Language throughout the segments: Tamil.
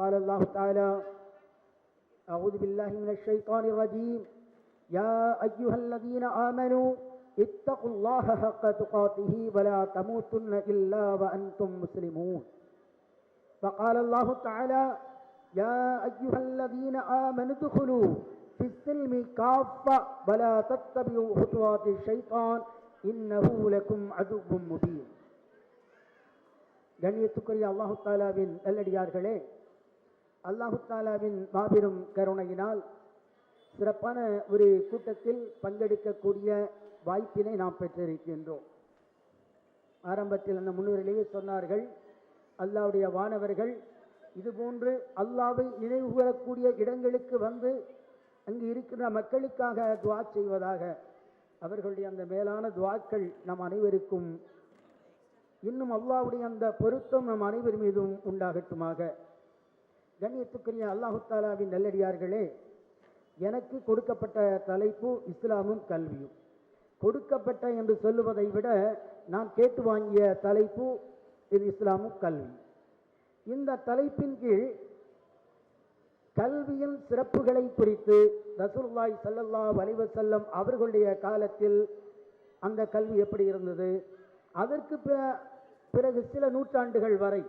قال الله تعالى أعوذ بالله من الشيطان الرجيم يا أيها الذين آمنوا اتقوا الله حق تقاته ولا تموتن إلا وأنتم مسلمون وقال الله تعالى يا أيها الذين آمنوا ادخلوا في السلم كافة ولا تتبعوا خطوات الشيطان إنه لكم عدو مبين கண்ணியத்துக்குரிய அல்லாஹு தாலாவின் நல்லடியார்களே அல்லாஹு தாலாவின் மாபெரும் கருணையினால் சிறப்பான ஒரு கூட்டத்தில் பங்கெடுக்கக்கூடிய வாய்ப்பினை நாம் பெற்றிருக்கின்றோம். ஆரம்பத்தில் அந்த முன்னுரையிலேயே சொன்னார்கள் அல்லாவுடைய வானவர்கள் இதுபோன்று அல்லாவை நினைவு கூறக்கூடிய இடங்களுக்கு வந்து அங்கு இருக்கின்ற மக்களுக்காக துவா செய்வதாக. அவர்களுடைய அந்த மேலான துவாக்கள் நம் அனைவருக்கும் இன்னும் அல்லாவுடைய அந்த பொருத்தம் நம் அனைவர் மீதும் உண்டாகட்டுமாக. கண்ணியத்துக்குரிய அல்லாஹுத்தாலாவின் நல்லடியார்களே எனக்கு கொடுக்கப்பட்ட தலைப்பு இஸ்லாமும் கல்வியும். கொடுக்கப்பட்ட என்று சொல்லுவதை விட நான் கேட்டு வாங்கிய தலைப்பு இது இஸ்லாமும் கல்வி இந்த தலைப்பின் கீழ் கல்வியின் சிறப்புகளை குறித்து ரசூல்லாய் சல்லல்லா வலிவசல்லம் அவர்களுடைய காலத்தில் அந்த கல்வி எப்படி இருந்தது? அதற்கு பிற- பிறகு சில நூற்றாண்டுகள் வரை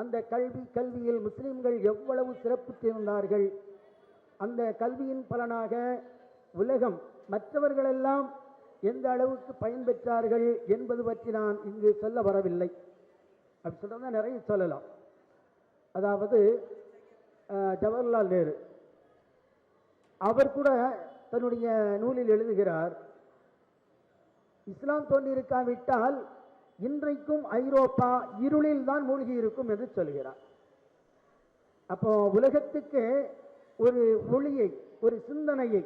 அந்த கல்வி கல்வியில் முஸ்லிம்கள் எவ்வளவு சிறப்பித்திருந்தார்கள் அந்த கல்வியின் பலனாக உலகம் மற்றவர்களெல்லாம் எந்த அளவுக்கு பயன்பெற்றார்கள் என்பது பற்றி நான் இங்கு சொல்ல வரவில்லை. அப்படி சொல்கிறதா நிறைய சொல்லலாம். அதாவது ஜவஹர்லால் நேரு. அவர் கூட தன்னுடைய நூலில் எழுதுகிறார் இஸ்லாம் தோன்றியிருக்காவிட்டால் இன்றைக்கும் ஐரோப்பா இருளில் தான் மூழ்கி இருக்கும் என்று சொல்கிறார். அப்போ உலகத்துக்கு ஒரு ஒளியை ஒரு சிந்தனையை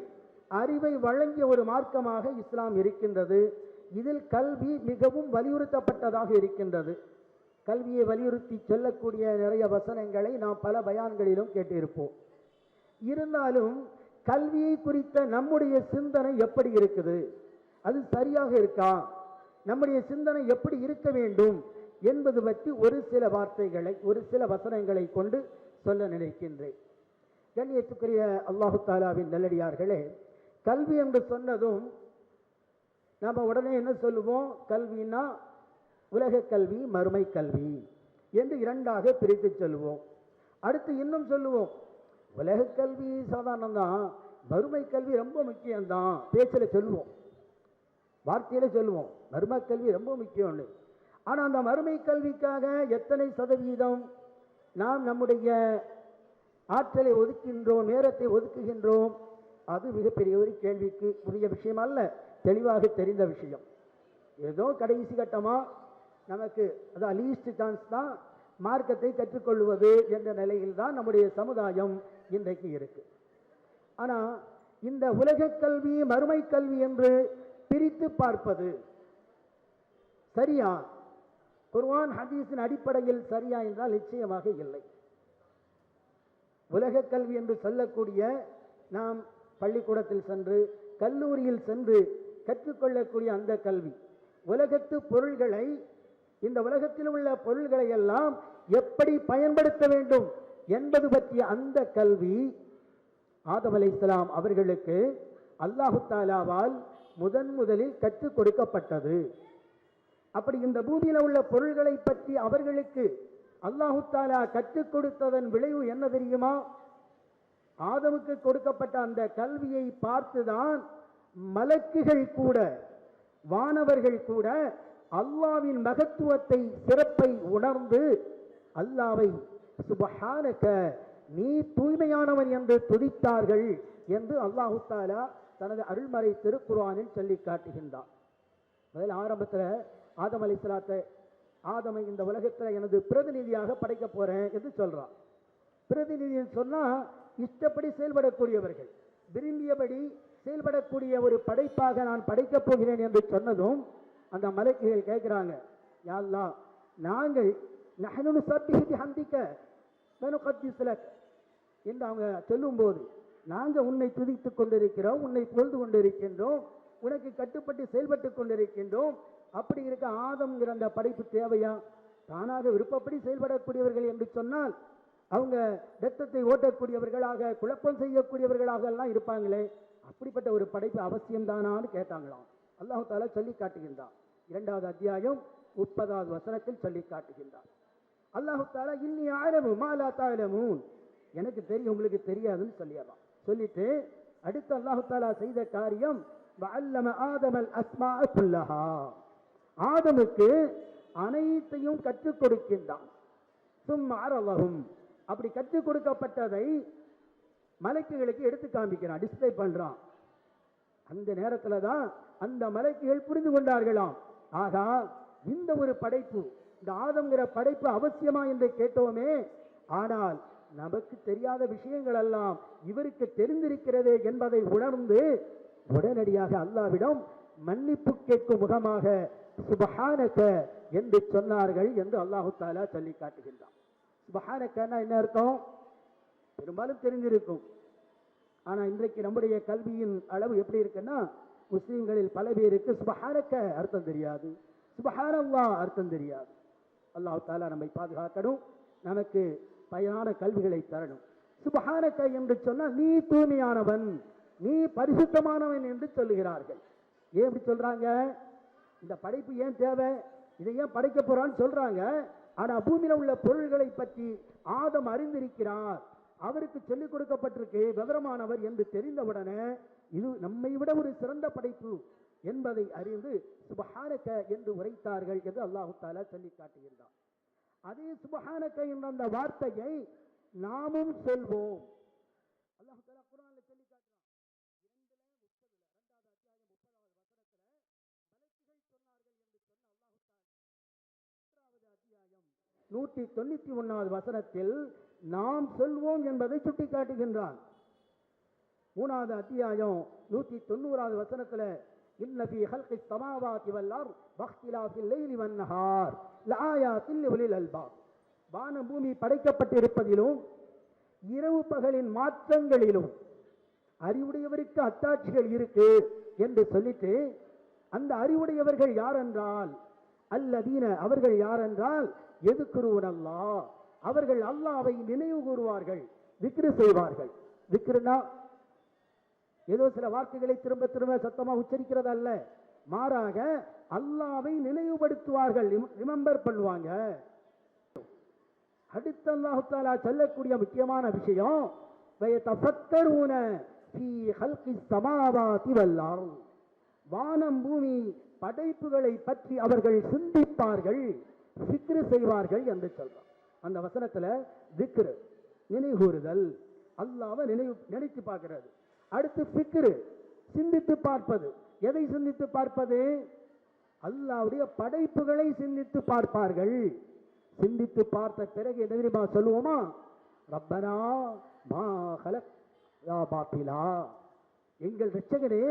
அறிவை வழங்கிய ஒரு மார்க்கமாக இஸ்லாம் இருக்கின்றது. இதில் கல்வி மிகவும் வலியுறுத்தப்பட்டதாக இருக்கின்றது. கல்வியை வலியுறுத்தி சொல்லக்கூடிய நிறைய வசனங்களை நாம் பல பயான்களிலும் கேட்டிருப்போம். இருந்தாலும் கல்வியை குறித்த நம்முடைய சிந்தனை எப்படி இருக்குது? அது சரியாக இருக்கா? நம்முடைய சிந்தனை எப்படி இருக்க வேண்டும் என்பது பற்றி ஒரு சில வார்த்தைகளை ஒரு சில வசனங்களை கொண்டு சொல்ல நினைக்கின்றேன். கண்ணியத்துக்குரிய அல்லாஹு தாலாவின் நல்லடியார்களே கல்வி என்று சொன்னதும் நாம் உடனே என்ன சொல்லுவோம்? கல்வின்னா உலக கல்வி மறுமை கல்வி என்று இரண்டாக பிரித்து சொல்லுவோம். அடுத்து இன்னும் சொல்லுவோம். உலக கல்வி சாதாரணம் தான் மறுமை கல்வி ரொம்ப முக்கியம்தான் பேச்சில் சொல்லுவோம். வார்த்தையில சொல்லுவோம். மர்ம கல்வி ரொம்ப முக்கியம்னு. ஆனால் அந்த மறுமை கல்விக்காக எத்தனை சதவீதம் நாம் நம்முடைய ஆற்றலை ஒதுக்கின்றோம் நேரத்தை ஒதுக்குகின்றோம்? அது மிகப்பெரிய ஒரு கேள்விக்கு புதிய விஷயம் அல்ல. தெளிவாக தெரிந்த விஷயம். ஏதோ கடைசி கட்டமாக நமக்கு அதான் லீஸ்ட் சான்ஸ் தான் மார்க்கத்தை கற்றுக்கொள்வது என்ற நிலையில் தான் நம்முடைய சமுதாயம் இன்றைக்கு இருக்கு. ஆனால் இந்த உலகக் கல்வி மறுமை கல்வி என்று பிரித்து பார்ப்பது. சரியா? குர்வான் ஹதீஸின் அடிப்படையில் சரியா என்றால் நிச்சயமாக இல்லை. உலக கல்வி என்று சொல்லக்கூடிய நாம் பள்ளிக்கூடத்தில் சென்று கல்லூரியில் சென்று கற்றுக்கொள்ளக்கூடிய அந்த கல்வி உலகத்து பொருள்களை இந்த உலகத்தில் உள்ள பொருள்களை எல்லாம் எப்படி பயன்படுத்த வேண்டும் என்பது பற்றிய அந்த கல்வி ஆதம் அலைஹிஸ்ஸலாம் அவர்களுக்கு அல்லாஹு தாலாவால் முதன் முதலில் கற்றுக் கொடுக்கப்பட்டது. அப்படி இந்த பூமியில் உள்ள பொருள்களை பற்றி அவர்களுக்கு அல்லாஹு தாலா கற்றுக் கொடுத்ததன் விளைவு என்ன தெரியுமா? ஆதமுக்கு கொடுக்கப்பட்ட அந்த கல்வியை பார்த்துதான் மலக்குகள் கூட வானவர்கள் கூட அல்லாவின் மகத்துவத்தை சிறப்பை உணர்ந்து அல்லாவை சுபஹானக நீ தூய்மையானவன் என்று துதித்தார்கள் என்று அல்லாஹு தாலா தனது அருள்மறை திருக்குர்ஆனில் சொல்லி காட்டுகின்றான் முதல் ஆரம்பத்தில் ஆதம் அலைஹிஸ்ஸலாத்தை ஆதமை இந்த உலகத்தில் எனது பிரதிநிதியாக படைக்க போகிறேன் என்று சொல்கிறான் பிரதிநிதின்னு சொன்னால் இஷ்டப்படி செயல்படக்கூடியவர்கள் விரும்பியபடி செயல்படக்கூடிய ஒரு படைப்பாக நான் படைக்கப் போகிறேன் என்று சொன்னதும் அந்த மலைக்குகள் கேட்குறாங்க யாழ்லா நாங்கள் நகனு சப்பிஹி ஹந்திக்க என்று அவங்க சொல்லும்போது நாங்கள் உன்னை துதித்துக் கொண்டிருக்கிறோம் உன்னை புகழ்ந்து கொண்டிருக்கின்றோம் உனக்கு கட்டுப்பட்டு செயல்பட்டு கொண்டிருக்கின்றோம். அப்படி இருக்க ஆதம்ங்கிற அந்த படைப்பு தேவையா? தானாக விருப்பப்படி செயல்படக்கூடியவர்கள் என்று சொன்னால் அவங்க ரத்தத்தை ஓட்டக்கூடியவர்களாக குழப்பம் செய்யக்கூடியவர்களாக எல்லாம் இருப்பாங்களே அப்படிப்பட்ட ஒரு படைப்பு அவசியம்தானான்னு கேட்டாங்களாம். அல்லாஹு தாலா சொல்லி காட்டுகின்றான். இரண்டாவது அத்தியாயம் முப்பதாவது வசனத்தில் சொல்லி காட்டுகின்றான். அல்லாஹு தாலா இன்னி ஆழமு மாலா தாயிரமும் எனக்கு தெரியும் உங்களுக்கு தெரியாதுன்னு சொல்லிடலாம் சொல்லிட்டு அடுத்து அல்லாஹு தாலா செய்த காரியம் அல்லம ஆதமல் அஸ்மா புல்லஹா ஆதமுக்கு அனைத்தையும் கற்றுக் கொடுக்கின்றான். சும்மா அரலஹும் அப்படி கற்றுக் கொடுக்கப்பட்டதை மலைக்குகளுக்கு எடுத்து காமிக்கிறான் டிஸ்பிளே பண்றான். அந்த நேரத்தில் தான் அந்த மலைக்குகள் புரிந்து கொண்டார்களாம். ஆகா இந்த ஒரு படைப்பு இந்த ஆதம்ங்கிற படைப்பு அவசியமா என்று கேட்டோமே. ஆனால் நமக்கு தெரியாத விஷயங்கள் எல்லாம் இவருக்கு தெரிந்திருக்கிறதே என்பதை உணர்ந்து உடனடியாக அல்லாவிடம் மன்னிப்பு கேட்கும் முகமாக சுபஹானக என்று சொன்னார்கள் என்று அல்லாஹு தாலா சொல்லி காட்டுகின்றான். சுபஹானக்கன்னா என்ன அர்த்தம்? பெரும்பாலும் தெரிஞ்சிருக்கும் ஆனால் இன்றைக்கு நம்முடைய கல்வியின் அளவு எப்படி இருக்குன்னா முஸ்லீம்களில் பல பேருக்கு சுபஹானக்க அர்த்தம் தெரியாது. சுபஹானல்லா அர்த்தம் தெரியாது. அல்லாஹு தாலா நம்மை பாதுகாக்கணும். நமக்கு பயனான கல்விகளை தரணும். சுபஹானக்க என்று சொன்னால் நீ தூய்மையானவன் நீ பரிசுத்தமானவன் என்று சொல்லுகிறார்கள். ஏன் இப்படி சொல்றாங்க? இந்த படைப்பு ஏன் தேவை? இதை ஏன் படைக்க போறான்னு சொல்றாங்க. ஆனா பூமியில உள்ள பொருள்களை பற்றி ஆதம் அறிந்திருக்கிறார். அவருக்கு சொல்லிக் கொடுக்கப்பட்டிருக்கு விவரமானவர் என்று தெரிந்தவுடனே இது நம்மை விட ஒரு சிறந்த படைப்பு என்பதை அறிந்து சுபஹானக என்று உரைத்தார்கள் என்று அல்லாஹு தாலா சொல்லி காட்டுகின்றார் அதே சுபஹானக்க என்ற அந்த வார்த்தையை நாமும் சொல்வோம். அல்லாஹு தாலா குர்ஆன்ல சொல்லி காட்டுறான். இரண்டுல முப்பதுல இரண்டாவது அத்தியாயம் முப்பதாவது வசனத்துல மலக்குகள் சொன்னார்கள் என்று சொன்ன அல்லாஹு தாலா மூன்றாவது அத்தியாயம் நூற்றி தொண்ணூத்தி ஒன்னாவது வசனத்தில் நாம் சொல்வோம் என்பதை சுட்டி காட்டுகின்றான். மூணாவது அத்தியாயம் நூற்றி தொண்ணூறாவது வசனத்தில் இன்ன ஃபீ ஹல்கி ஸமாவாதி வல் அர்த் வக்திலாஃபில் லைலி வன் வானம் பூமி படைக்கப்பட்டிருப்பதிலும் இரவு பகலின் மாற்றங்களிலும் அறிவுடையவருக்கு அத்தாட்சிகள் இருக்கு என்று சொல்லிட்டு அந்த அறிவுடையவர்கள் யார் என்றால் அல்லதீன அவர்கள் யார் என்றால் எதுக்குருவன் அல்லாஹ் அவர்கள் அல்லாவை நினைவு கூறுவார்கள் விக்ரு செய்வார்கள். விக்ருனா ஏதோ சில வார்த்தைகளை திரும்ப திரும்ப சத்தமாக உச்சரிக்கிறது அல்ல மாறாக அல்லாவை நினைவுபடுத்துவார்கள். ரிமெம்பர் பண்ணுவாங்க. அடுத்த அல்லாஹாலா சொல்லக்கூடிய முக்கியமான விஷயம் ஹல்கி வானம் பூமி படைப்புகளை பற்றி அவர்கள் சிந்திப்பார்கள் சிக்ரு செய்வார்கள் என்று சொல்றான். அந்த வசனத்தில் திக்ரு நினைவுகூறுதல். அல்லாவை நினைவு நினைத்து பார்க்கிறது அடுத்து ஃபிக்ரு சிந்தித்து பார்ப்பது. எதை சிந்தித்து பார்ப்பது? அல்லாவுடைய படைப்புகளை சிந்தித்து பார்ப்பார்கள். சிந்தித்து பார்த்த பிறகு என்ன தெரியுமா சொல்லுவோமா? ரப்பனா மா ஹலக் பாத்திலா. எங்கள் ரச்சகனே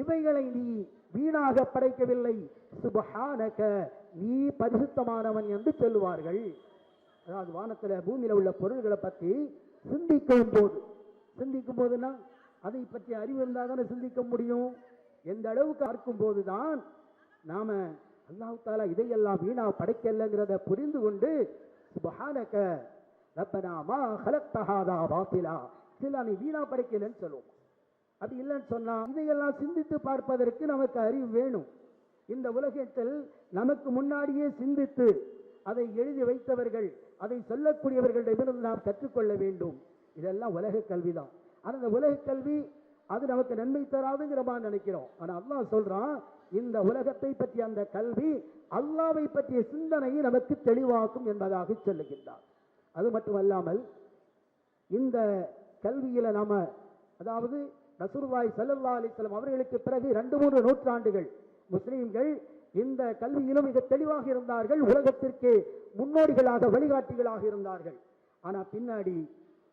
இவைகளை நீ வீணாக படைக்கவில்லை. சுபஹானக நீ பரிசுத்தமானவன் என்று சொல்லுவார்கள். அதாவது வானத்தில் பூமியில் உள்ள பொருள்களை பற்றி சிந்திக்கும் போது. சிந்திக்கும் போதுன்னா அதை பற்றி அறிவு இருந்தால் தானே சிந்திக்க முடியும்? எந்த அளவுக்கு பார்க்கும் போதுதான் நாம அல்லாஹ் தாலா இதையெல்லாம் வீணா படைக்கலைங்கிறத புரிந்து கொண்டு சுபஹானக ரப்பனா மா ஹலக்தஹாதா பாத்திலா. சில நீ வீணா படைக்கலன்னு சொல்லுவோம். அப்படி இல்லைன்னு சொன்னா இதையெல்லாம் சிந்தித்து பார்ப்பதற்கு நமக்கு அறிவு வேணும். இந்த உலகத்தில் நமக்கு முன்னாடியே சிந்தித்து அதை எழுதி வைத்தவர்கள் அதை சொல்லக்கூடியவர்களிடமிருந்து நாம் கற்றுக்கொள்ள வேண்டும். இதெல்லாம் உலக கல்விதான். அந்த இந்த உலக கல்வி அது நமக்கு நன்மை தராதுங்கிற மாதிரி நினைக்கிறோம். ஆனால் அல்லாஹ் சொல்றான் இந்த உலகத்தை பற்றிய அந்த கல்வி அல்லாவை பற்றிய சிந்தனையை நமக்கு தெளிவாக்கும் என்பதாக சொல்லுகின்றார். அது மட்டுமல்லாமல் இந்த கல்வியில் நாம் அதாவது நசுர்வாய் ஸல்லல்லாஹு அலிஸ்லாம் அவர்களுக்கு பிறகு ரெண்டு மூன்று நூற்றாண்டுகள் முஸ்லீம்கள் இந்த கல்வியிலும் மிக தெளிவாக இருந்தார்கள் உலகத்திற்கு முன்னோடிகளாக வழிகாட்டிகளாக இருந்தார்கள். ஆனால் பின்னாடி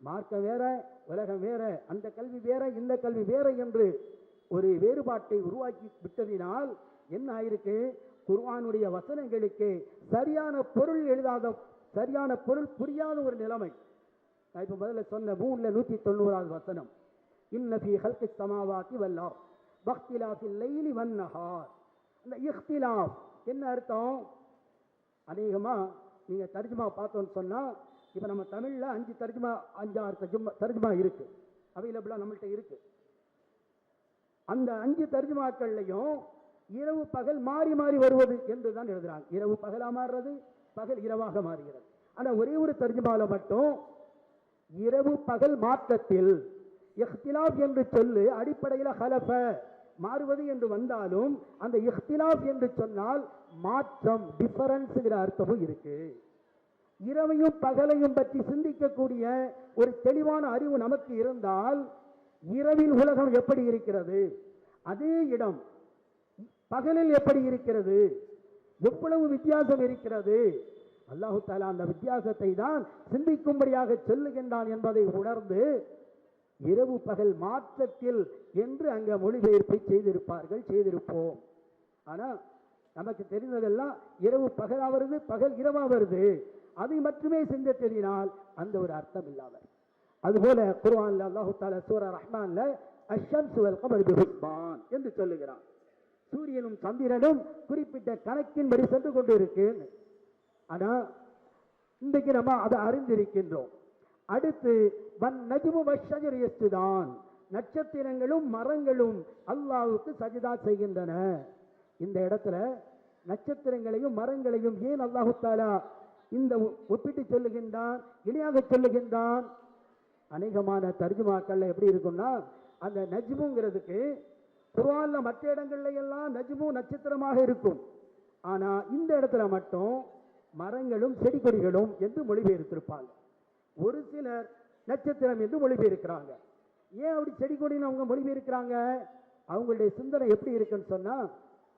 மார்க்க வேற உலகம் வேற அந்த கல்வி வேற இந்த கல்வி வேற என்று ஒரு வேறுபாட்டை உருவாக்கி விட்டதினால் என்ன ஆயிருக்கு? குர்வானுடைய வசனங்களுக்கு சரியான பொருள் எழுதாத சரியான பொருள் புரியாத ஒரு நிலைமை. நான் இப்போ முதல்ல சொன்ன மூணில் நூற்றி தொண்ணூறாவது வசனம் இன்னபி ஹல்கி சமாவாத்தி வல்லா பக்திலாஃபில் லைலி வன்னஹார் அந்த இஹ்திலாஃப் என்ன அர்த்தம்? அநேகமாக நீங்கள் தர்ஜுமா பார்த்தோன்னு சொன்னால் இப்போ நம்ம தமிழ்ல அஞ்சு தர்ஜுமா அஞ்சாறு தர்ஜுமா தர்ஜுமா இருக்கு. அவைலபிளா நம்மள்ட்ட இருக்கு. அந்த அஞ்சு தர்ஜுமாக்கள்லையும் இரவு பகல் மாறி மாறி வருவது என்று தான் எழுதுறாங்க. இரவு பகலா மாறுறது பகல் இரவாக மாறுகிறது. ஆனா ஒரே ஒரு தர்ஜுமால மட்டும் இரவு பகல் மாற்றத்தில் இஹ்திலாப் என்று சொல்லு அடிப்படையில் ஹலஃப மாறுவது என்று வந்தாலும் அந்த இஹ்திலாப் என்று சொன்னால் மாற்றம் டிஃபரன்ஸுங்கிற அர்த்தமும் இருக்கு. இரவையும் பகலையும் பற்றி சிந்திக்கக்கூடிய ஒரு தெளிவான அறிவு நமக்கு இருந்தால் இரவில் உலகம் எப்படி இருக்கிறது? அதே இடம் பகலில் எப்படி இருக்கிறது? எவ்வளவு வித்தியாசம் இருக்கிறது? அல்லாஹு தாலா அந்த வித்தியாசத்தை தான் சிந்திக்கும்படியாக சொல்லுகின்றான் என்பதை உணர்ந்து இரவு பகல் மாற்றத்தில் என்று அங்க மொழிபெயர்ப்பை செய்திருப்பார்கள் செய்திருப்போம். ஆனால் நமக்கு தெரிந்ததெல்லாம் இரவு பகலாக வருது பகல் இரவா வருது அதை மட்டுமே சிந்தித்ததினால் அந்த ஒரு அர்த்தம் இல்லாமல். அதுபோல குர்ஆன்ல அல்லாஹு தாலா சூரா ரஹ்மான்ல அஷம் வல் கமர் பிஹுஸ்பான் என்று சொல்லுகிறான். சூரியனும் சந்திரனும் குறிப்பிட்ட கணக்கின்படி சென்று கொண்டு இருக்கு ஆனால் இன்றைக்கு நம்ம அதை அறிந்திருக்கின்றோம். அடுத்து வன் நஜ்மு வஷஜர் தான் நட்சத்திரங்களும் மரங்களும் அல்லாவுக்கு சஜிதா செய்கின்றன. இந்த இடத்துல நட்சத்திரங்களையும் மரங்களையும் ஏன் அல்லாஹு தாலா இந்த ஒ- ஒப்பிட்டு சொல்லுகின்றான் இணையாக சொல்லுகின்றான். அநேகமான தர்ஜுமாக்கள் எப்படி இருக்கும்னா அந்த நஜ்முங்கிறதுக்கு குர்ஆன்ல மற்ற இடங்கள்ல எல்லாம் நஜ்மு நட்சத்திரமாக இருக்கும். ஆனா இந்த இடத்துல மட்டும் மரங்களும் செடி கொடிகளும் என்று மொழிபெயர்த்திருப்பாங்க. ஒரு சிலர் நட்சத்திரம் என்று மொழிபெயர்க்கிறாங்க. ஏன் அப்படி செடி கொடின்னு அவங்க மொழிபெயர்க்கிறாங்க? அவங்களுடைய சிந்தனை எப்படி இருக்குன்னு சொன்னா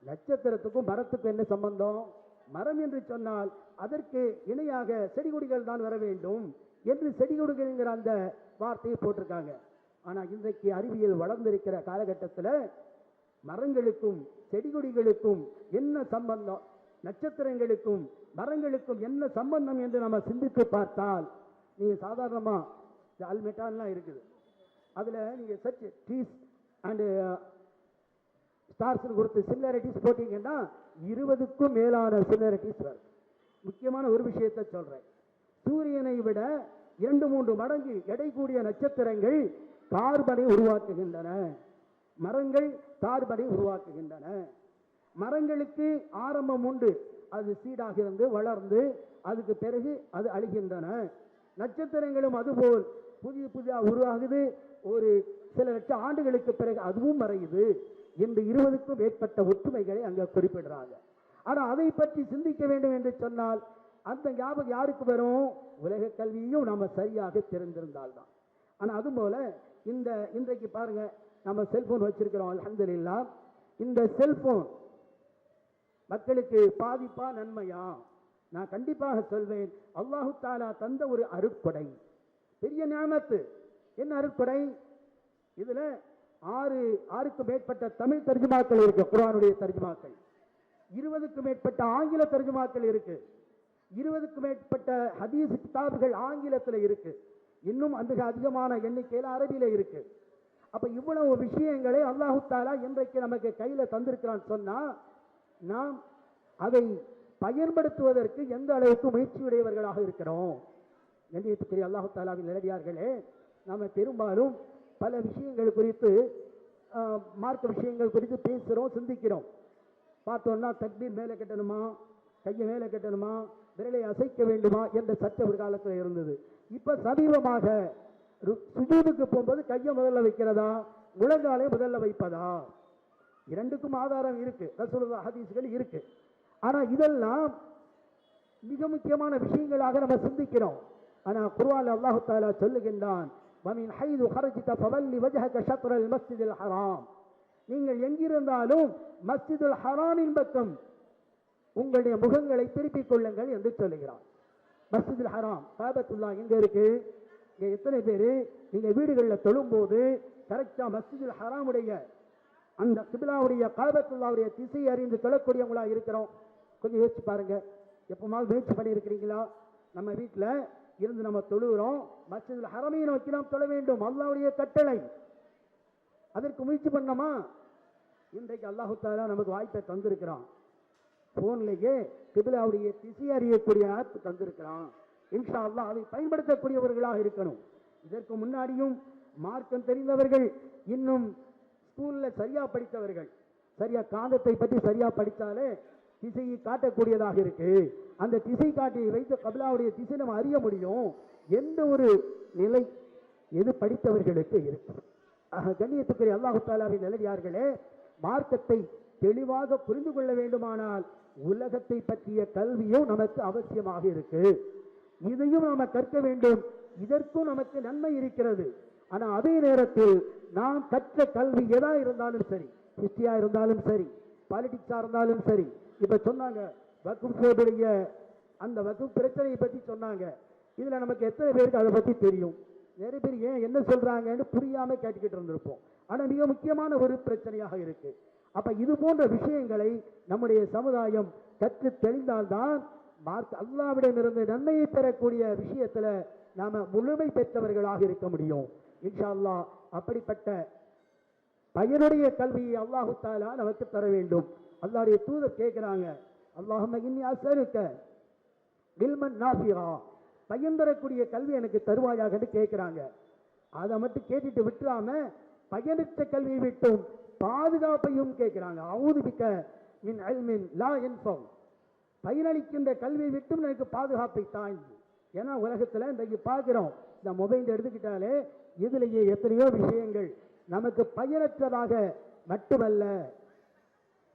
நட்சத்திரத்துக்கும் மரத்துக்கும் என்ன சம்பந்தம்? மரம் என்று சொன்னால் அதற்கு இணையாக செடி கொடிகள் தான் வர வேண்டும் என்று செடிகொடிகள்ங்கிற அந்த வார்த்தையை போட்டிருக்காங்க. ஆனால் இன்றைக்கு அறிவியல் வளர்ந்திருக்கிற காலகட்டத்தில் மரங்களுக்கும் செடி கொடிகளுக்கும் என்ன சம்பந்தம்? நட்சத்திரங்களுக்கும் மரங்களுக்கும் என்ன சம்பந்தம் என்று நம்ம சிந்தித்து பார்த்தால் நீங்க சாதாரணமாக அல்மெட்டான்லாம் இருக்குது. அதில் நீங்கள் சர்ச் ட்ரீஸ் அண்டு ஸ்டார்ஸ் கொடுத்து சிமிலாரிட்டிஸ் போட்டீங்கன்னா இருபதுக்கும் மேலான சிமிலாரிட்டிஸ் வரும். முக்கியமான ஒரு விஷயத்தை சொல்கிறேன் சூரியனை விட இரண்டு மூன்று மடங்கு எடை கூடிய நட்சத்திரங்கள் கார்பனை உருவாக்குகின்றன. மரங்கள் கார்பனை உருவாக்குகின்றன. மரங்களுக்கு ஆரம்பம் உண்டு. அது சீடாக இருந்து வளர்ந்து அதுக்கு பிறகு அது அழிகின்றன. நட்சத்திரங்களும் அதுபோல் புதிய புதிதாக உருவாகுது. ஒரு சில லட்சம் ஆண்டுகளுக்கு பிறகு அதுவும் மறையுது. என்று இருபதுக்கும் மேற்பட்ட ஒற்றுமைகளை அங்கே குறிப்பிடுறாங்க. ஆனால் அதை பற்றி சிந்திக்க வேண்டும் என்று சொன்னால் அந்த ஞாபகம் யாருக்கு வரும்? உலக கல்வியும் நம்ம சரியாக தெரிந்திருந்தால்தான் ஆனால் அதுபோல் இந்த இன்றைக்கு பாருங்க நம்ம செல்போன் வச்சிருக்கிறோம் அலமதுல்லா இந்த செல்போன் மக்களுக்கு பாதிப்பா நன்மையா? நான் கண்டிப்பாக சொல்வேன் அல்லாஹு தாலா தந்த ஒரு அருட்கொடை. பெரிய ஞானத்து என்ன அருட்கொடை? இதில் ஆறு ஆறுக்கு மேற்பட்ட தமிழ் தர்ஜுமாக்கள் இருக்கு குரானுடைய தர்ஜுமாக்கள். இருபதுக்கு மேற்பட்ட ஆங்கில தர்ஜுமாக்கள் இருக்கு. இருபதுக்கு மேற்பட்ட ஹதீஸ் கிதாபுகள் ஆங்கிலத்தில் இருக்கு. இன்னும் மிக அதிகமான எண்ணிக்கையில் அரபியில் இருக்கு. அப்ப இவ்வளவு விஷயங்களை அல்லாஹு தாலா இன்றைக்கு நமக்கு கையில தந்திருக்கிறான்னு சொன்னா நாம் அதை பயன்படுத்துவதற்கு எந்த அளவுக்கு முயற்சியுடையவர்களாக இருக்கிறோம்? கண்ணியத்துக்குரிய அல்லாஹு தாலாவின் நிலடியார்களே நாம் பெரும்பாலும் பல விஷயங்கள் குறித்து மார்க்க விஷயங்கள் குறித்து பேசுகிறோம் சிந்திக்கிறோம். பார்த்தோன்னா தக்பீர் மேலே கட்டணுமா? கையை மேலே கட்டணுமா? விரலை அசைக்க வேண்டுமா? என்ற சர்ச்சை ஒரு காலத்தில் இருந்தது. இப்போ சமீபமாக ரு- சுஜூதுக்கு போகும்போது கையை முதல்ல வைக்கிறதா? முழங்காலை முதல்ல வைப்பதா? இரண்டுக்கும் ஆதாரம் இருக்கு. ரசூலுல்லாஹ் ஹதீஸ்கள் இருக்கு. ஆனால் இதெல்லாம் மிக முக்கியமான விஷயங்களாக நம்ம சிந்திக்கிறோம். ஆனால் குருவால் அல்லாஹு தாலா சொல்லுகின்றான் வமின் ஹைது ஹரஜித ஃபவல்லி வஜஹக ஷத்ரல் மஸ்ஜிதில் ஹராம் நீங்கள் எங்கிருந்தாலும் மஸ்ஜிதுல் ஹராமின் பக்கம் உங்களுடைய முகங்களை திருப்பிக் கொள்ளுங்கள் என்று சொல்லுகிறான் மஸ்ஜிதுல் ஹராம் காபத்துல்லா எங்க இருக்கு? இங்க எத்தனை பேர்? நீங்க வீடுகளில் தொழும்போது கரெக்டா மஸ்ஜிதுல் ஹராமுடைய அந்த கிபிலாவுடைய காபத்துல்லாவுடைய திசை அறிந்து தொழக்கூடியவங்களா இருக்கிறோம். கொஞ்சம் யோசிச்சு பாருங்க. எப்பமாவது முயற்சி பண்ணியிருக்கிறீங்களா? நம்ம வீட்டில் இருந்து நம்ம தொழுகிறோம். மஸ்ஜிதுல் ஹரமையை நோக்கி நாம் தொழ வேண்டும். அல்லாவுடைய கட்டளை. அதற்கு முயற்சி பண்ணோமா? இன்றைக்கு அல்லாஹு தாலா நமக்கு வாய்ப்பை தந்திருக்கிறான். ஃபோன்லேயே கிபிலாவுடைய திசை அறியக்கூடிய ஆப் தந்திருக்கிறான். இன்ஷா அல்லா அதை பயன்படுத்தக்கூடியவர்களாக இருக்கணும். இதற்கு முன்னாடியும் மார்க்கம் தெரிந்தவர்கள் இன்னும் ஸ்கூலில் சரியா படித்தவர்கள். சரியா காந்தத்தை பற்றி சரியா படித்தாலே திசையை காட்டக்கூடியதாக இருக்கு. அந்த திசை காட்டியை வைத்து கபிலாவுடைய திசை நம்ம அறிய முடியும். எந்த ஒரு நிலை எது படித்தவர்களுக்கு இருக்கு. ஆக, கண்ணியத்துக்குரிய அல்லாஹு தாலாவின் நிலையார்களே மார்க்கத்தை தெளிவாக புரிந்து கொள்ள வேண்டுமானால் உலகத்தை பற்றிய கல்வியும் நமக்கு அவசியமாக இருக்கு. இதையும் நாம் கற்க வேண்டும். இதற்கும் நமக்கு நன்மை இருக்கிறது. ஆனால் அதே நேரத்தில் நாம் கற்ற கல்வி எதா இருந்தாலும் சரி ஹிஸ்டரியா இருந்தாலும் சரி பாலிடிக்ஸா இருந்தாலும் சரி இப்ப சொன்னாங்க வகுப்புடைய அந்த வக்குப் பிரச்சனையை பற்றி சொன்னாங்க. இதில் நமக்கு எத்தனை பேருக்கு அதை பற்றி தெரியும்? நிறைய பேர் ஏன் என்ன சொல்கிறாங்கன்னு புரியாமல் கேட்டுக்கிட்டு இருந்திருப்போம். ஆனால் மிக முக்கியமான ஒரு பிரச்சனையாக இருக்குது அப்போ இது போன்ற விஷயங்களை நம்முடைய சமுதாயம் கற்று தெளிந்தால்தான் மார்க் அல்லாவிடமிருந்து நன்மையை பெறக்கூடிய விஷயத்தில் நாம் முழுமை பெற்றவர்களாக இருக்க முடியும். இன்ஷா அல்லாஹ் அப்படிப்பட்ட பயனுடைய கல்வியை அல்லாஹு தாலா நமக்கு தர வேண்டும். அல்லாடைய தூதர் கேட்குறாங்க அல்லாஹும் இன்னி அஸ்அலுக்க இல்மன் நாஃபியா பயன் தரக்கூடிய கல்வி எனக்கு தருவாயாகன்னு கேட்குறாங்க அதை மட்டும் கேட்டுட்டு விட்டுறாம பயனற்ற கல்வியை விட்டும் பாதுகாப்பையும் கேட்குறாங்க அவுதுபிக்க மின் அல்மின் லா இன்ஃபம் பயனளிக்கின்ற கல்வியை விட்டும் எனக்கு பாதுகாப்பை தாங்கி. ஏன்னா உலகத்தில் இன்றைக்கு பார்க்குறோம் இந்த மொபைல் எடுத்துக்கிட்டாலே இதுலேயே எத்தனையோ விஷயங்கள் நமக்கு பயனற்றதாக மட்டுமல்ல.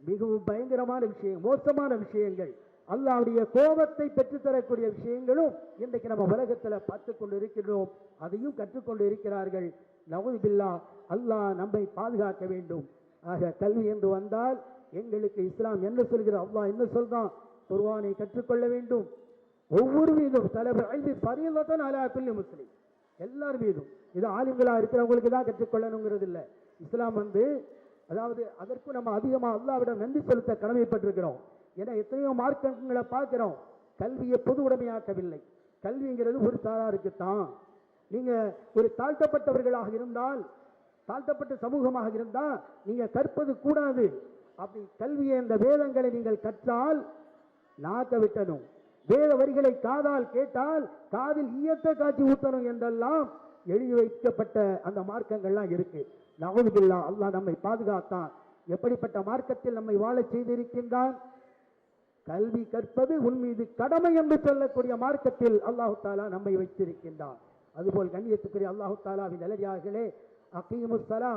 மிகவும் பயங்கரமான விஷயம் மோசமான விஷயங்கள். அல்லாவுடைய கோபத்தை பெற்றுத்தரக்கூடிய விஷயங்களும் இன்றைக்கு நம்ம உலகத்தில் பார்த்து கொண்டு இருக்கிறோம் அதையும் கற்றுக்கொண்டு இருக்கிறார்கள் நவது பில்லா அல்லாஹ் நம்மை பாதுகாக்க வேண்டும். ஆக கல்வி என்று வந்தால் எங்களுக்கு இஸ்லாம் என்ன சொல்கிற அல்லாஹ் என்ன சொல்றான்? குர்வானை கற்றுக்கொள்ள வேண்டும். ஒவ்வொரு மீதும் தலைவர் ஐந்து பரியலத்தான் அலா குல்லி முஸ்லீம். எல்லார் மீதும். இது ஆலிம்களாக இருக்கிறவங்களுக்கு தான் கற்றுக்கொள்ளணுங்கிறது இல்லை இஸ்லாம் வந்து அதாவது அதற்கும் நம்ம அதிகமாக அல்லாவிடம் நன்றி செலுத்த கடமைப்பட்டிருக்கிறோம். ஏன்னா எத்தனையோ மார்க்கங்களை பார்க்கிறோம். கல்வியை பொது உடைமையாக்கவில்லை. கல்விங்கிறது ஒரு சாராருக்குத்தான் நீங்கள் ஒரு தாழ்த்தப்பட்டவர்களாக இருந்தால் தாழ்த்தப்பட்ட சமூகமாக இருந்தால் நீங்கள் கற்பது கூடாது. அப்படி கல்வியை இந்த வேதங்களை நீங்கள் கற்றால் நாக்க விட்டணும். வேத வரிகளை காதால் கேட்டால் காதில் ஈயத்தை காட்சி ஊத்தணும் என்றெல்லாம் எழுதி வைக்கப்பட்ட அந்த மார்க்கங்கள்லாம் இருக்கு. நவதுபில்லா அல்லாஹ் நம்மை பாதுகாத்தான். எப்படிப்பட்ட மார்க்கத்தில் நம்மை வாழச் செய்திருக்கின்றான்? கல்வி கற்பது உன் மீது கடமை என்று சொல்லக்கூடிய மார்க்கத்தில் அல்லாஹு தாலா நம்மை வைத்திருக்கின்றான். அதுபோல் கண்ணியத்துக்குரிய அல்லாஹு தாலாவின் நிலையார்களே அகீமுஸ்ஸலா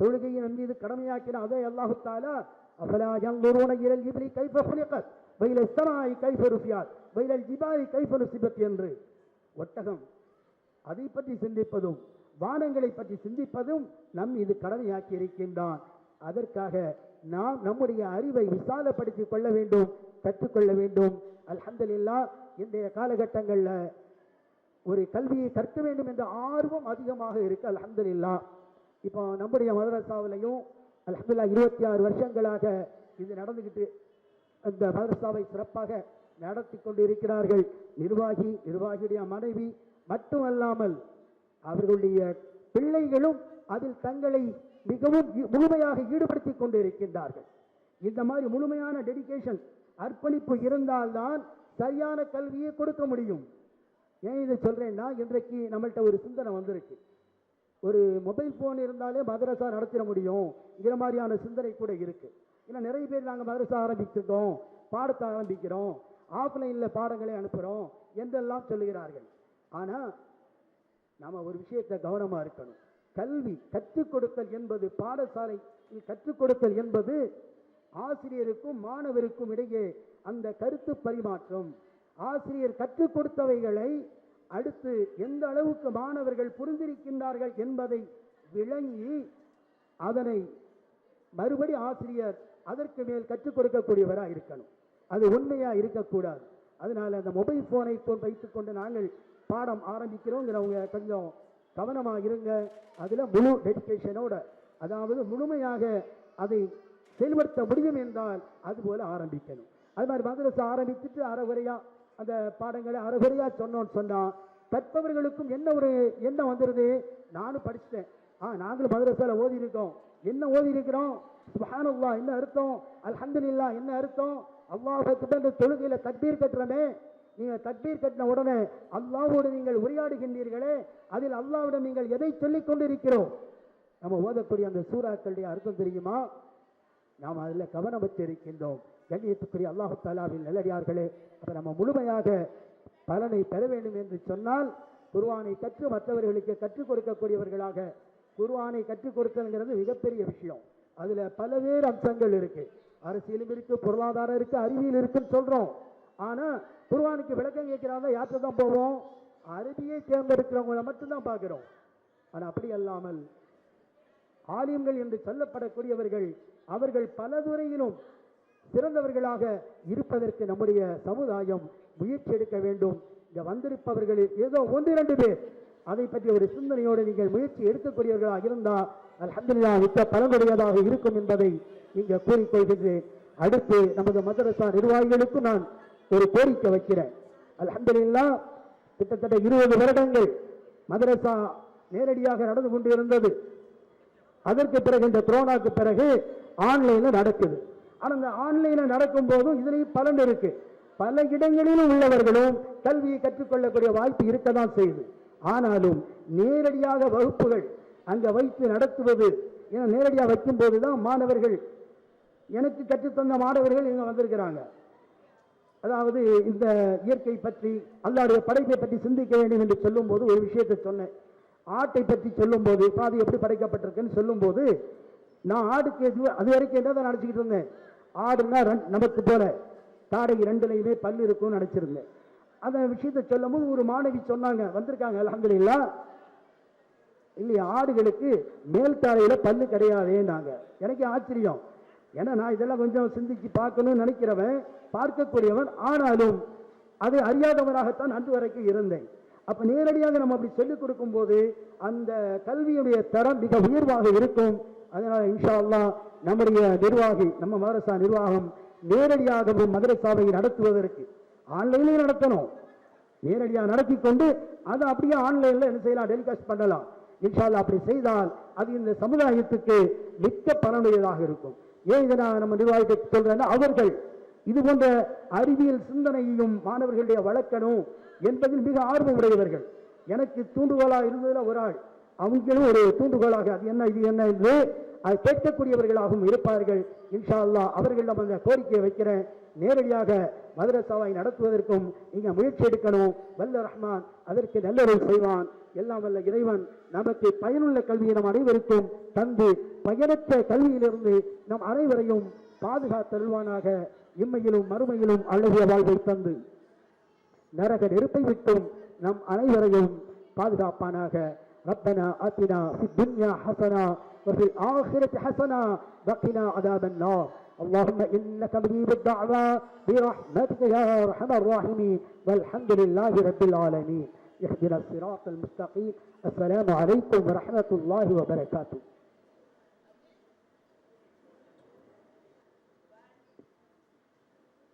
தொழுகையை நம் மீது கடமையாக்கின அதே அல்லாஹு தாலா அஃபலா யன்துரூன இரல் இப்லி கைஃப ஹுலிகத் வைல ஸமாஇ கைஃப ருஃபியாத் வைலல் ஜிபாய் கைஃப நுசிபத் என்று. ஒட்டகம் அதை பற்றி சிந்திப்பதும் வானங்களை பற்றி சிந்திப்பதும் நம் இது கடமையாக்கி இருக்கின்றான் அதற்காக நாம் நம்முடைய அறிவை விசாலப்படுத்திக் கொள்ள வேண்டும் கற்றுக்கொள்ள வேண்டும். அல்ஹம்துலில்லாஹ் இன்றைய காலகட்டங்களில் ஒரு கல்வியை கற்க வேண்டும் என்ற ஆர்வம் அதிகமாக இருக்கு அல்ஹம்துலில்லாஹ் இப்போ நம்முடைய மதரசாவிலையும் அலமதுல்லா இருபத்தி ஆறு வருஷங்களாக இது நடந்துக்கிட்டு அந்த மதரசாவை சிறப்பாக நடத்தி கொண்டு இருக்கிறார்கள் நிர்வாகி நிர்வாகியுடைய மனைவி மட்டுமல்லாமல் அவர்களுடைய பிள்ளைகளும் அதில் தங்களை மிகவும் முழுமையாக ஈடுபடுத்தி கொண்டு இருக்கின்றார்கள் இந்த மாதிரி முழுமையான டெடிகேஷன் அர்ப்பணிப்பு இருந்தால்தான் சரியான கல்வியை கொடுக்க முடியும். ஏன் இதை சொல்றேன்னா இன்றைக்கு நம்மள்ட்ட ஒரு சிந்தனை வந்திருக்கு. ஒரு மொபைல் ஃபோன் இருந்தாலே மதரசா நடத்திட முடியும்ங்கிற மாதிரியான சிந்தனை கூட இருக்கு. ஏன்னா நிறைய பேர் நாங்கள் மதரசா ஆரம்பிச்சிருக்கோம் பாடத்தை ஆரம்பிக்கிறோம் ஆஃப்லைனில் பாடங்களை அனுப்புகிறோம் என்றெல்லாம் சொல்லுகிறார்கள். ஆனால் நாம ஒரு விஷயத்தை கவனமாக இருக்கணும். கல்வி கற்றுக் கொடுத்தல் என்பது பாடசாலை கற்றுக் கொடுத்தல் என்பது ஆசிரியருக்கும் மாணவருக்கும் இடையே அந்த கருத்து பரிமாற்றம். ஆசிரியர் கற்றுக் கொடுத்தவைகளை அடுத்து எந்த அளவுக்கு மாணவர்கள் புரிந்திருக்கின்றார்கள் என்பதை விளங்கி அதனை மறுபடி ஆசிரியர் அதற்கு மேல் கற்றுக் கொடுக்கக்கூடியவராக இருக்கணும். அது உண்மையா இருக்கக்கூடாது. அதனால அந்த மொபைல் போனை போல் வைத்துக்கொண்டு நாங்கள் பாடம் ஆரம்பிக்கிறோங்கிறவங்க கொஞ்சம் கவனமாக இருங்க. அதில் முழு டெடிக்கேஷனோட அதாவது முழுமையாக அதை செயல்படுத்த முடியும் என்றால் அதுபோல் ஆரம்பிக்கணும். அது மாதிரி மதரசா ஆரம்பித்துட்டு அறகுறையாக அந்த பாடங்களை அறகுறையாக சொன்னோன்னு சொன்னால் கற்பவர்களுக்கும் என்ன ஒரு எண்ணம் வந்துடுது நானும் படிச்சிட்டேன். ஆ நாங்களும் மதரசாவில் ஓதி இருக்கோம் என்ன ஓதி இருக்கிறோம் என்ன அர்த்தம்? அல்ஹம்துலில்லாஹ் என்ன அர்த்தம்? அல்லாஹ் தொழுகையில் தொழுகையில தக்பீர் கட்டுறமே. நீங்கள் தக்பீர் கட்டின உடனே அல்லாவோடு நீங்கள் உரையாடுகின்றீர்களே அதில் அல்லாவிடம் நீங்கள் எதை சொல்லிக் கொண்டிருக்கிறோம்? நம்ம ஓதக்கூடிய அந்த சூறாக்களுடைய அர்த்தம் தெரியுமா? நாம் அதில் கவனம் வச்சிருக்கின்றோம் கண்ணியத்துக்குரிய அல்லாஹு தாலாவின் நல்லடியார்களே அப்போ நம்ம முழுமையாக பலனை பெற வேண்டும் என்று சொன்னால் குர்ஆனை கற்று மற்றவர்களுக்கு கற்றுக் கொடுக்கக்கூடியவர்களாக குர்ஆனை கற்றுக் கொடுத்தல்ங்கிறது மிகப்பெரிய விஷயம். அதில் பல்வேறு அம்சங்கள் இருக்குது அரசியலும் இருக்குது பொருளாதாரம் இருக்குது அறிவியல் இருக்குன்னு சொல்கிறோம் ஆனா குர்வானுக்கு விளக்கம் கேட்கிறாங்க யார்கிட்ட தான் போவோம். அரபியை தேர்ந்தெடுக்கிறவங்களை மட்டும்தான் பார்க்கிறோம். ஆனா அப்படி அல்லாமல் ஆலிம்கள் என்று சொல்லப்படக்கூடியவர்கள் அவர்கள் பல துறையிலும் சிறந்தவர்களாக இருப்பதற்கு நம்முடைய சமுதாயம் முயற்சி எடுக்க வேண்டும். இங்க வந்திருப்பவர்களில் ஏதோ ஒன்று இரண்டு பேர். அதை பற்றி ஒரு சிந்தனையோடு நீங்கள் முயற்சி எடுக்கக்கூடியவர்களாக இருந்தால் அலமதுல்லா மிக்க பலனுடையதாக இருக்கும் என்பதை இங்கே கூறிக்கொள்கின்றேன். அடுத்து நமது மதரசா நிர்வாகிகளுக்கும் நான் ஒரு கோரிக்கை வைக்கிறேன். அலமதுல்லா கிட்டத்தட்ட இருபது வருடங்கள் மதரசா நேரடியாக நடந்து கொண்டு இருந்தது அதற்கு பிறகு இந்த கொரோனாக்கு பிறகு ஆன்லைனில் நடக்குது. ஆனால் இந்த ஆன்லைனில் நடக்கும் போதும் இதுலேயும் பலன் இருக்கு. பல இடங்களிலும் உள்ளவர்களும் கல்வியை கற்றுக்கொள்ளக்கூடிய வாய்ப்பு இருக்கதான் செய்யுது. ஆனாலும் நேரடியாக வகுப்புகள் அங்கே வைத்து நடத்துவது ஏன்னா நேரடியாக வைக்கும் போதுதான் மாணவர்கள் எனக்கு கற்றுத்தந்த மாணவர்கள் இங்கே வந்திருக்கிறாங்க. அதாவது இந்த இயற்கை பற்றி அல்லாடைய படைப்பை பற்றி சிந்திக்க வேண்டும் என்று சொல்லும்போது ஒரு விஷயத்தை சொன்னேன். ஆட்டை பற்றி சொல்லும்போது பாதி எப்படி படைக்கப்பட்டிருக்குன்னு சொல்லும்போது நான் ஆடுக்கு எது அது வரைக்கும் என்ன தான் நினச்சிக்கிட்டு இருந்தேன்? ஆடுனா ரெண்- நமக்கு போல. தாடை ரெண்டுலையுமே பல் இருக்கும்னு நினச்சிருந்தேன் அந்த விஷயத்தை சொல்லும்போது ஒரு மாணவி சொன்னாங்க வந்திருக்காங்க அல்ஹம்துலில்லாஹ் இல்லையா ஆடுகளுக்கு மேல் தாடையில் பல்லு கிடையாதேன்னாங்க. எனக்கு ஆச்சரியம். ஏன்னா நான் இதெல்லாம் கொஞ்சம் சிந்திச்சு பார்க்கணும்னு நினைக்கிறவன் பார்க்கக்கூடியவன் ஆனாலும் அதை அறியாதவனாகத்தான் அன்று வரைக்கும் இருந்தேன். அப்ப நேரடியாக நம்ம அப்படி சொல்லிக் கொடுக்கும்போது அந்த கல்வியுடைய தரம் மிக உயர்வாக இருக்கும். அதனால இன்ஷா அல்லாஹ் நம்முடைய நிர்வாகி நம்ம மதரசா நிர்வாகம் நேரடியாகவும் மதரசாவை நடத்துவதற்கு ஆன்லைன்லையும் நடத்தணும். நேரடியாக நடத்தி கொண்டு அதை அப்படியே ஆன்லைன்ல என்ன செய்யலாம் டெலிகாஸ்ட் பண்ணலாம். இன்ஷால்லா அப்படி செய்தால் அது இந்த சமுதாயத்துக்கு மிக்க பலனுடையதாக இருக்கும். ஏன் இதை நான் நம்ம நிர்வாகத்தை சொல்றேன்னா அவர்கள் இது போன்ற அறிவியல் சிந்தனையையும் மாணவர்களுடைய வளர்க்கணும் என்பதில் மிக ஆர்வம் உடையவர்கள் எனக்கு தூண்டுகோலாக இருந்ததில் ஒரு ஆள். அவங்களும் ஒரு தூண்டுகோலாக அது என்ன இது என்ன என்று அதை கேட்கக்கூடியவர்களாகவும் இருப்பார்கள். இன்ஷா அல்லாஹ் அவர்களிடம் அந்த கோரிக்கையை வைக்கிறேன். நேரடியாக மதரசாவை நடத்துவதற்கும் நீங்க முயற்சி எடுக்கணும் வல்ல ரஹ்மான் அதற்கு நல்லொருள் செய்வான் எல்லாம் வல்ல இறைவன் நமக்கு பயனுள்ள கல்வியை நம் அனைவருக்கும் தந்து பயனற்ற கல்வியிலிருந்து நம் அனைவரையும் பாதுகாத்தருள்வானாக இம்மையிலும் மறுமையிலும் அழகிய வாழ்வை தந்து நரக நெருப்பை விட்டும் நம் அனைவரையும் பாதுகாப்பானாக ربنا آتنا في الدنيا حسنة وفي الآخرة حسنة وقنا عذاب النار اللهم إنك مجيب الدعوة برحمتك يا أرحم الراحمين والحمد لله رب العالمين. اهدنا الصراط المستقيم. السلام عليكم ورحمة الله وبركاته.